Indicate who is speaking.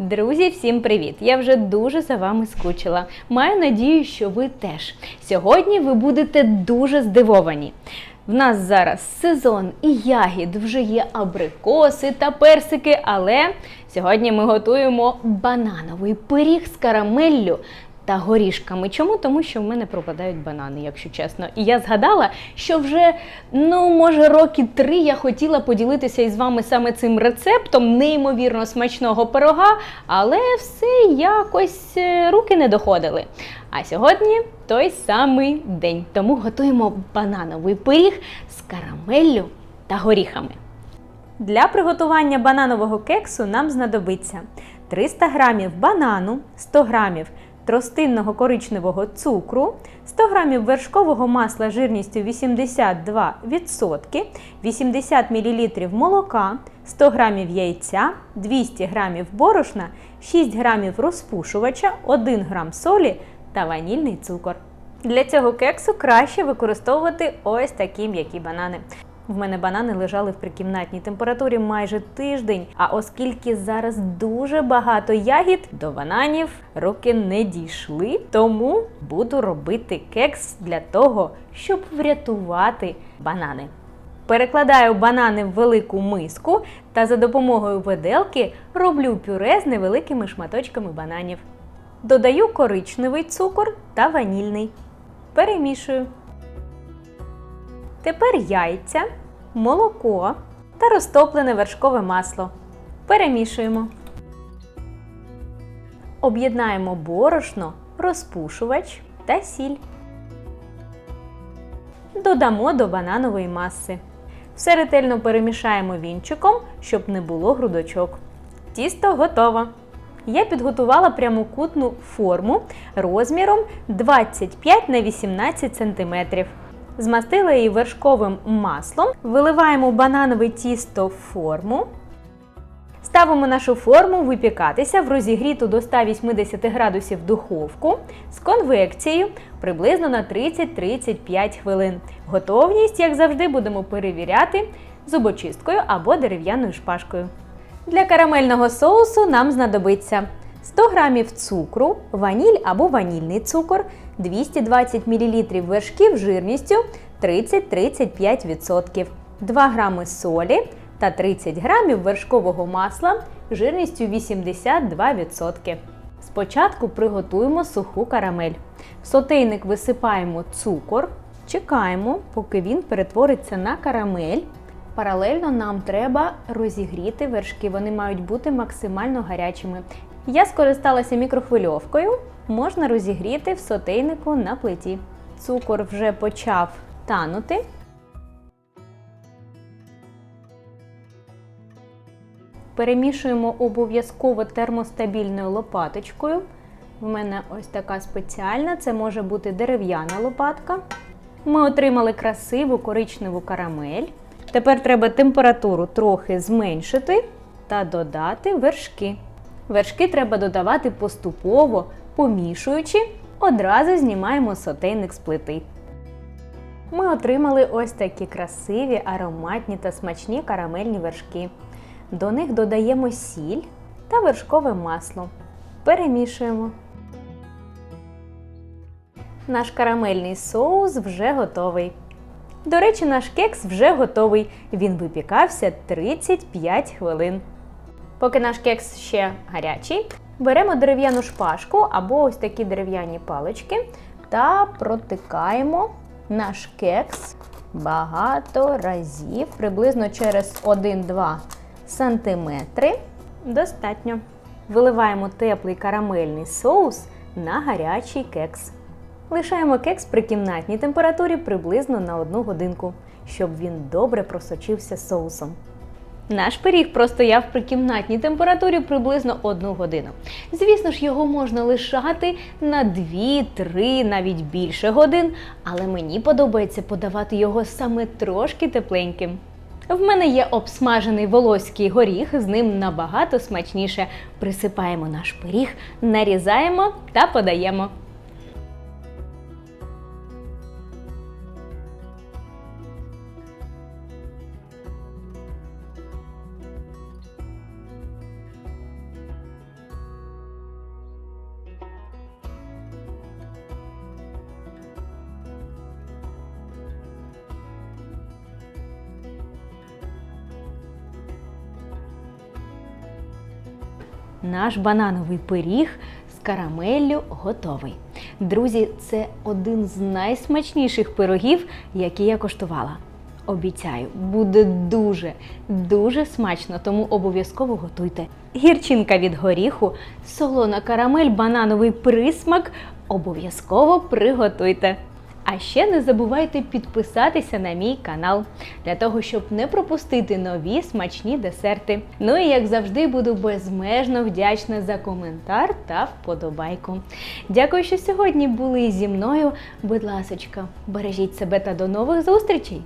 Speaker 1: Друзі, всім привіт! Я вже дуже за вами скучила. Маю надію, що ви теж. Сьогодні ви будете дуже здивовані. В нас зараз сезон і ягід, вже є абрикоси та персики, але сьогодні ми готуємо банановий пиріг з карамеллю та горішками. Чому? Тому що в мене пропадають банани, якщо чесно. І я згадала, що вже, ну, може, роки три я хотіла поділитися із вами саме цим рецептом неймовірно смачного пирога, але все якось е, руки не доходили. А сьогодні той самий день. Тому готуємо банановий пиріг з карамеллю та горіхами. Для приготування бананового кексу нам знадобиться 300 грамів банану, 100 грамів тростинного коричневого цукру, 100 грамів вершкового масла жирністю 82%, 80 мл молока, 100 грамів яйця, 200 грамів борошна, 6 грамів розпушувача, 1 грам солі та ванільний цукор. Для цього кексу краще використовувати ось такі м'які банани. В мене банани лежали в прикімнатній температурі майже тиждень. А оскільки зараз дуже багато ягід, до бананів руки не дійшли, тому буду робити кекс для того, щоб врятувати банани. Перекладаю банани в велику миску та за допомогою виделки роблю пюре з невеликими шматочками бананів. Додаю коричневий цукор та ванільний. Перемішую. Тепер яйця, молоко та розтоплене вершкове масло. Перемішуємо. Об'єднаємо борошно, розпушувач та сіль. Додамо до бананової маси. Все ретельно перемішаємо вінчиком, щоб не було грудочок. Тісто готово. Я підготувала прямокутну форму розміром 25 на 18 см. Змастила її вершковим маслом, виливаємо бананове тісто в форму. Ставимо нашу форму випікатися в розігріту до 180 градусів духовку з конвекцією приблизно на 30-35 хвилин. Готовність, як завжди, будемо перевіряти зубочисткою або дерев'яною шпажкою. Для карамельного соусу нам знадобиться 100 г цукру, ваніль або ванільний цукор, 220 мл вершків жирністю 30-35%, 2 г солі та 30 г вершкового масла жирністю 82%. Спочатку приготуємо суху карамель. В сотейник висипаємо цукор, чекаємо, поки він перетвориться на карамель. Паралельно нам треба розігріти вершки, вони мають бути максимально гарячими. Я скористалася мікрохвильовкою, можна розігріти в сотейнику на плиті. Цукор вже почав танути. Перемішуємо обов'язково термостабільною лопаточкою. В мене ось така спеціальна, це може бути дерев'яна лопатка. Ми отримали красиву коричневу карамель. Тепер треба температуру трохи зменшити та додати вершки. Вершки треба додавати поступово, помішуючи, одразу знімаємо сотейник з плити. Ми отримали ось такі красиві, ароматні та смачні карамельні вершки. До них додаємо сіль та вершкове масло. Перемішуємо. Наш карамельний соус вже готовий. До речі, наш кекс вже готовий. Він випікався 35 хвилин. Поки наш кекс ще гарячий, беремо дерев'яну шпажку або ось такі дерев'яні палички та протикаємо наш кекс багато разів, приблизно через 1-2 см. Достатньо. Виливаємо теплий карамельний соус на гарячий кекс. Лишаємо кекс при кімнатній температурі приблизно на 1 годинку, щоб він добре просочився соусом. Наш пиріг простояв при кімнатній температурі приблизно 1 годину. Звісно ж, його можна лишати на 2-3, навіть більше годин, але мені подобається подавати його саме трошки тепленьким. В мене є обсмажений волоський горіх, з ним набагато смачніше. Присипаємо наш пиріг, нарізаємо та подаємо. Наш банановий пиріг з карамеллю готовий. Друзі, це один з найсмачніших пирогів, які я коштувала. Обіцяю, буде дуже, дуже смачно, тому обов'язково готуйте. Гірчинка від горіху, солона карамель, банановий присмак. Обов'язково приготуйте. А ще не забувайте підписатися на мій канал для того, щоб не пропустити нові смачні десерти. Ну і як завжди, буду безмежно вдячна за коментар та вподобайку. Дякую, що сьогодні були зі мною. Будь ласочка, бережіть себе та до нових зустрічей!